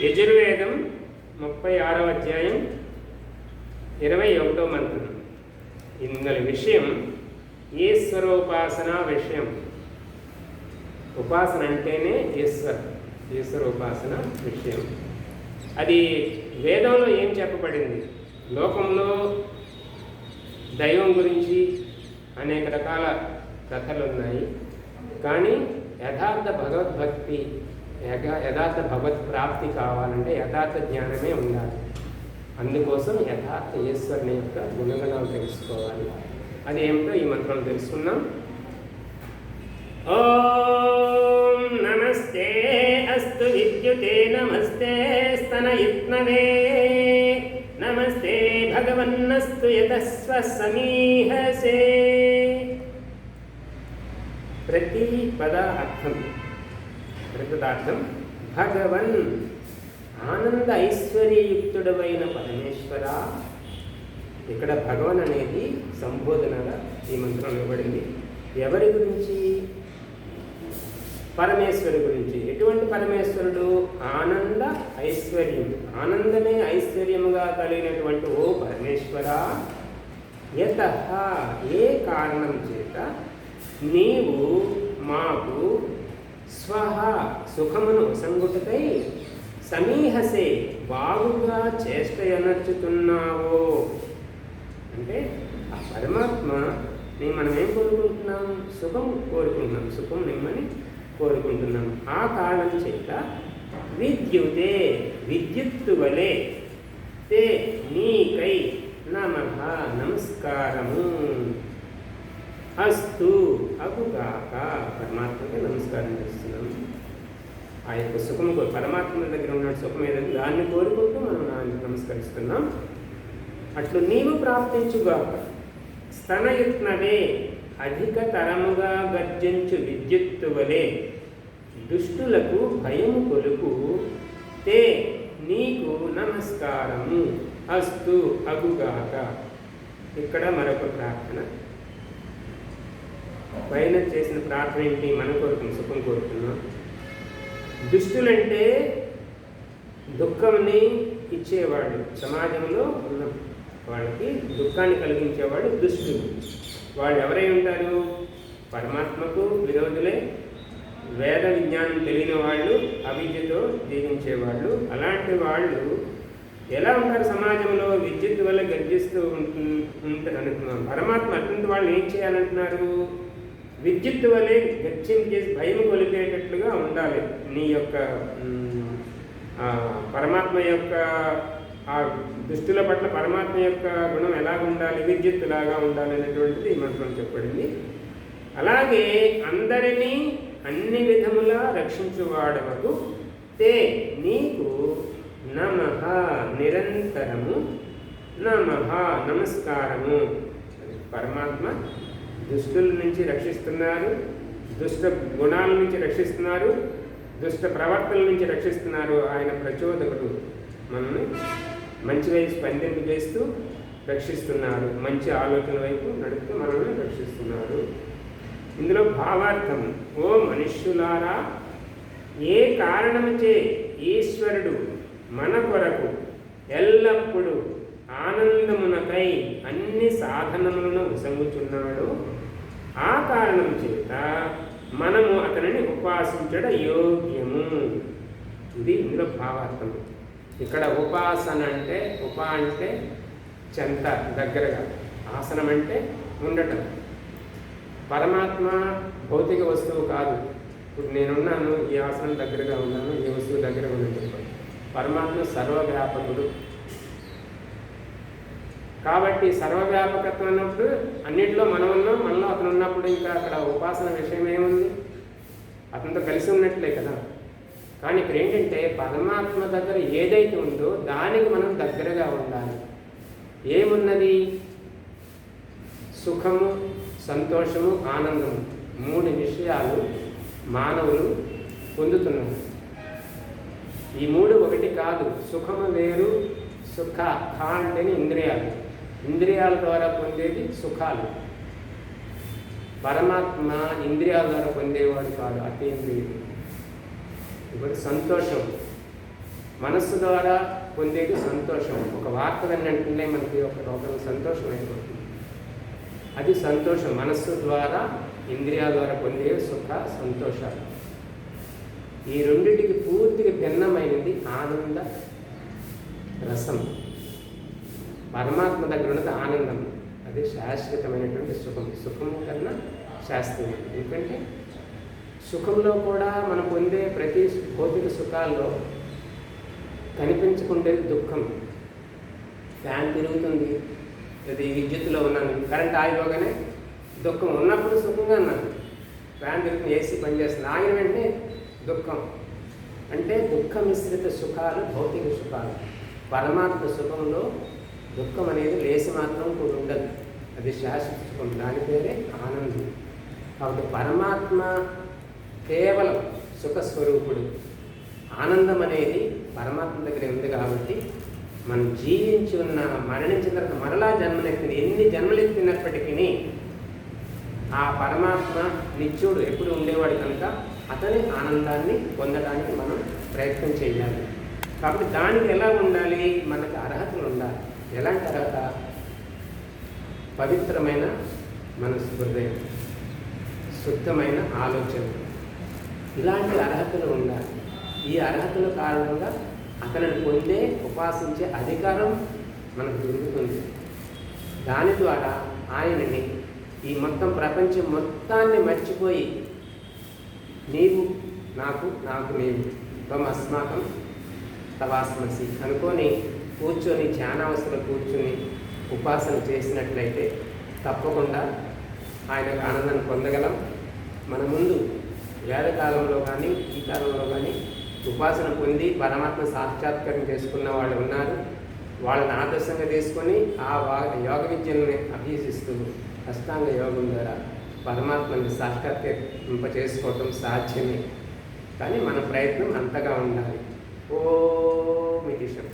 యజుర్వేదం ముప్పై ఆరవ అధ్యాయం ఇరవై ఒకటో మంత్రం. ఇందులో విషయం ఈశ్వరోపాసన విషయం? ఉపాసన అంటేనే ఈశ్వర్ ఈశ్వరోపాసన విషయం. అది వేదంలో ఏం చెప్పబడింది? లోకంలో దైవం గురించి అనేక రకాల కథలు ఉన్నాయి కానీ యథార్థ భగవద్భక్తి యథార్థ భగవత్ ప్రాప్తి కావాలంటే యథార్థ జ్ఞానమే ఉండాలి. అందుకోసం యథార్థ ఈశ్వరుని యొక్క గుణగణాలు తెలుసుకోవాలి. అది ఏమిటో ఈ మంత్రం తెలుసుకున్నాం ఓం నమస్తే అస్తు విద్యుతే నమస్తే స్తనయుత్నవే. నమస్తే భగవన్నస్తు యతస్వ సమీహసే ప్రతి పద అర్థం కృతదార్థం భగవన్ ఆనంద ఐశ్వర్యయుక్తుడమైన పరమేశ్వర. ఇక్కడ భగవన్ అనేది సంబోధనగా ఈ మంత్రం ఇవ్వబడింది. ఎవరి గురించి? పరమేశ్వరు గురించి. ఎటువంటి పరమేశ్వరుడు? ఆనంద ఐశ్వర్యం. ఆనందమే ఐశ్వర్యముగా కలిగినటువంటి ఓ పరమేశ్వర. యత ఏ కారణం చేత నీవు మాకు స్వహ సుఖమును సంగుటకై సమీహసే బాగుగా చేష్టయనర్చుతున్నావో. అంటే ఆ పరమాత్మ నీ మనం ఏం కోరుకుంటున్నాం? సుఖం కోరుకుంటున్నాం. సుఖం నిమ్మని కోరుకుంటున్నాం. ఆ కారణం చేత విద్యుతే విద్యుత్తు వలె తే నీకై నమ నమస్కారము. అస్తు అగుగాక పరమాత్మకి నమస్కారం చేస్తున్నాం ఆ యొక్క సుఖం పరమాత్మ దగ్గర ఉన్న సుఖం ఏదైతే దాన్ని కోరుకుంటూ మనం ఆయనకు నమస్కరిస్తున్నాం. అట్లు నీవు ప్రాప్తించుగాక స్తనయుత్నవే అధిక తరముగా గర్జించు విద్యుత్తు వలె దుష్టులకు భయము కొలుపు. తే నీకు నమస్కారము. అస్తు అగుగాక. ఇక్కడ మరొక ప్రార్థన. పైన చేసిన ప్రార్థన ఏంటి? మనం కోరుకున్న సుఖం కోరుకున్నాం దుష్టులంటే దుఃఖంని ఇచ్చేవాడు. సమాజంలో ఉన్న వాళ్ళకి దుఃఖాన్ని కలిగించేవాడు దుష్టుడు. వాళ్ళు ఎవరై ఉంటారు పరమాత్మకు విరోధులే. వేద విజ్ఞానం తెలియని వాళ్ళు అవిద్యతో జీవించేవాళ్ళు. అలాంటి వాళ్ళు ఎలా ఉంటారు సమాజంలో? విద్యుత్ వల్ల గర్జిస్తూ ఉంటు- అనుకున్నాం. పరమాత్మ అటువంటి వాళ్ళు ఏం చేయాలంటున్నారు? విద్యుత్ వలె గర్జించేసి భయం కొలిపేటట్లుగా ఉండాలి. నీ యొక్క పరమాత్మ యొక్క ఆ దుష్టుల పట్ల పరమాత్మ యొక్క గుణం ఎలాగ ఉండాలి విద్యుత్ లాగా ఉండాలి అనేటువంటిది ఈ మంత్రం చెప్పబడింది. అలాగే అందరినీ అన్ని విధములా రక్షించువాడవకు తే నీకు నమ నిరంతరము నమ నమస్కారము. పరమాత్మ దుష్టుల నుంచి రక్షిస్తున్నారు దుష్ట గుణాల నుంచి రక్షిస్తున్నారు దుష్ట ప్రవర్తనల నుంచి రక్షిస్తున్నారు ఆయన ప్రచోదకుడు. మనల్ని మంచి వైపు స్పందింపు చేస్తూ రక్షిస్తున్నారు. మంచి ఆలోచన వైపు నడుపుతూ మనల్ని రక్షిస్తున్నారు. ఇందులో భావార్థం ఓ మనుష్యులారా ఏ కారణముచే ఈశ్వరుడు మన కొరకు ఎల్లప్పుడూ ఆనందమునకై అన్ని సాధనములను ఉసంగుచున్నాడు? ఆ కారణం చేత మనము అతనిని ఉపాసించడ యోగ్యము. ఇది ఇందులో భావార్థం. ఇక్కడ ఉపాసన అంటే ఉప అంటే చెంత దగ్గరగా. ఆసనం అంటే ఉండటం. పరమాత్మ భౌతిక వస్తువు కాదు. ఇప్పుడు నేనున్నాను ఈ ఆసనం దగ్గరగా ఉన్నాను ఈ వస్తువు దగ్గర ఉన్నాను పరమాత్మ సర్వవ్యాపకుడు. కాబట్టి సర్వవ్యాపకత్వం అన్నప్పుడు అన్నింటిలో మనం ఉన్నాం మనలో అతను ఉన్నప్పుడు ఇంకా అక్కడ ఉపాసన విషయం ఏముంది? అతనితో కలిసి ఉన్నట్లే కదా. కానీ ఇక్కడ ఏంటంటే పరమాత్మ దగ్గర ఏదైతే ఉందో దానికి మనం దగ్గరగా ఉండాలి. ఏమున్నది? సుఖము సంతోషము ఆనందము. మూడు విషయాలు మానవులు పొందుతున్నారు. ఈ మూడు ఒకటి కాదు. సుఖము వేరు సుఖ ఖ అంటేనే ఇంద్రియాలు. ఇంద్రియాల ద్వారా పొందేది సుఖాలు. పరమాత్మ ఇంద్రియాల ద్వారా పొందేవాడు కాదు అతీంద్రియుడు. ఇప్పుడు సంతోషం. మనస్సు ద్వారా పొందేది సంతోషం. ఒక వార్త విన్నట్టుంటే మనకి ఒక ఒక సంతోషం అయిపోతుంది. అది సంతోషం. మనస్సు ద్వారా ఇంద్రియాల ద్వారా పొందే సుఖ సంతోషాలు ఈ రెండింటికి పూర్తిగా భిన్నమైనది ఆనంద రసం. పరమాత్మ దగ్గర ఉన్నది ఆనందం. అది శాశ్వతమైనటువంటి సుఖం. సుఖం కన్నా శాస్త్రీయం ఎందుకంటే సుఖంలో కూడా మనం పొందే ప్రతి భౌతిక సుఖాల్లో కనిపించకుండేది దుఃఖం. ఫ్యాన్ తిరుగుతుంది. అది విద్యుత్తులో ఉన్నాను కరెంట్ ఆగిపోగానే దుఃఖం ఉన్నప్పుడు సుఖంగా ఉన్నాను ఫ్యాన్ తిరుగుతుంది ఏసీ పనిచేస్తుంది ఆగిన వెంటనే దుఃఖం. అంటే దుఃఖ మిశ్రిత సుఖాలు భౌతిక సుఖాలు. పరమాత్మ సుఖంలో దుఃఖం అనేది లేసి మాత్రం కూడా ఉండదు. అది శాశ్వత సుఖం దాని పేరే ఆనందం. కాబట్టి పరమాత్మ కేవలం సుఖ స్వరూపుడు ఆనందం అనేది పరమాత్మ దగ్గర ఉంది కాబట్టి మనం జీవించి ఉన్న మరణించిన తర్వాత మరలా జన్మలెత్తిన ఎన్ని జన్మలెత్తినప్పటికీ ఆ పరమాత్మ నిత్యుడు ఎప్పుడు ఉండేవాడు కనుక అతని ఆనందాన్ని పొందడానికి మనం ప్రయత్నం చేయాలి. కాబట్టి దానికి ఎలా ఉండాలి? మనకు అర్హతలు ఉండాలి. ఎలాంటి అర్హత పవిత్రమైన మనసు హృదయం శుద్ధమైన ఆలోచన. ఇలాంటి అర్హతలు ఉండాలి. ఈ అర్హతల కారణంగా అతనిని పొందే ఉపాసించే అధికారం మనకు దొరుకుతుంది. దాని ద్వారా ఆయనని ఈ మొత్తం ప్రపంచం మొత్తాన్ని మర్చిపోయి నీవు నాకు నాకు నీవు త్వం అస్మాకం తవాస్మసి అనుకొని కూర్చొని ధ్యానావస్థలో కూర్చొని ఉపాసన చేసినట్లయితే తప్పకుండా ఆయనకు ఆనందాన్ని పొందగలం. మన ముందు వేదకాలంలో కానీ ఈ కాలంలో కానీ ఉపాసన పొంది పరమాత్మ సాక్షాత్కారం చేసుకున్న వాళ్ళు ఉన్నారు. వాళ్ళని ఆదర్శంగా తీసుకొని ఆ వా యోగ విద్యల్ని అభ్యసిస్తూ అష్టాంగ యోగం ద్వారా పరమాత్మని సాక్షాత్కరింప చేసుకోవటం సాధ్యమే. కానీ మన ప్రయత్నం అంతగా ఉండాలి. ఓ మిటిషం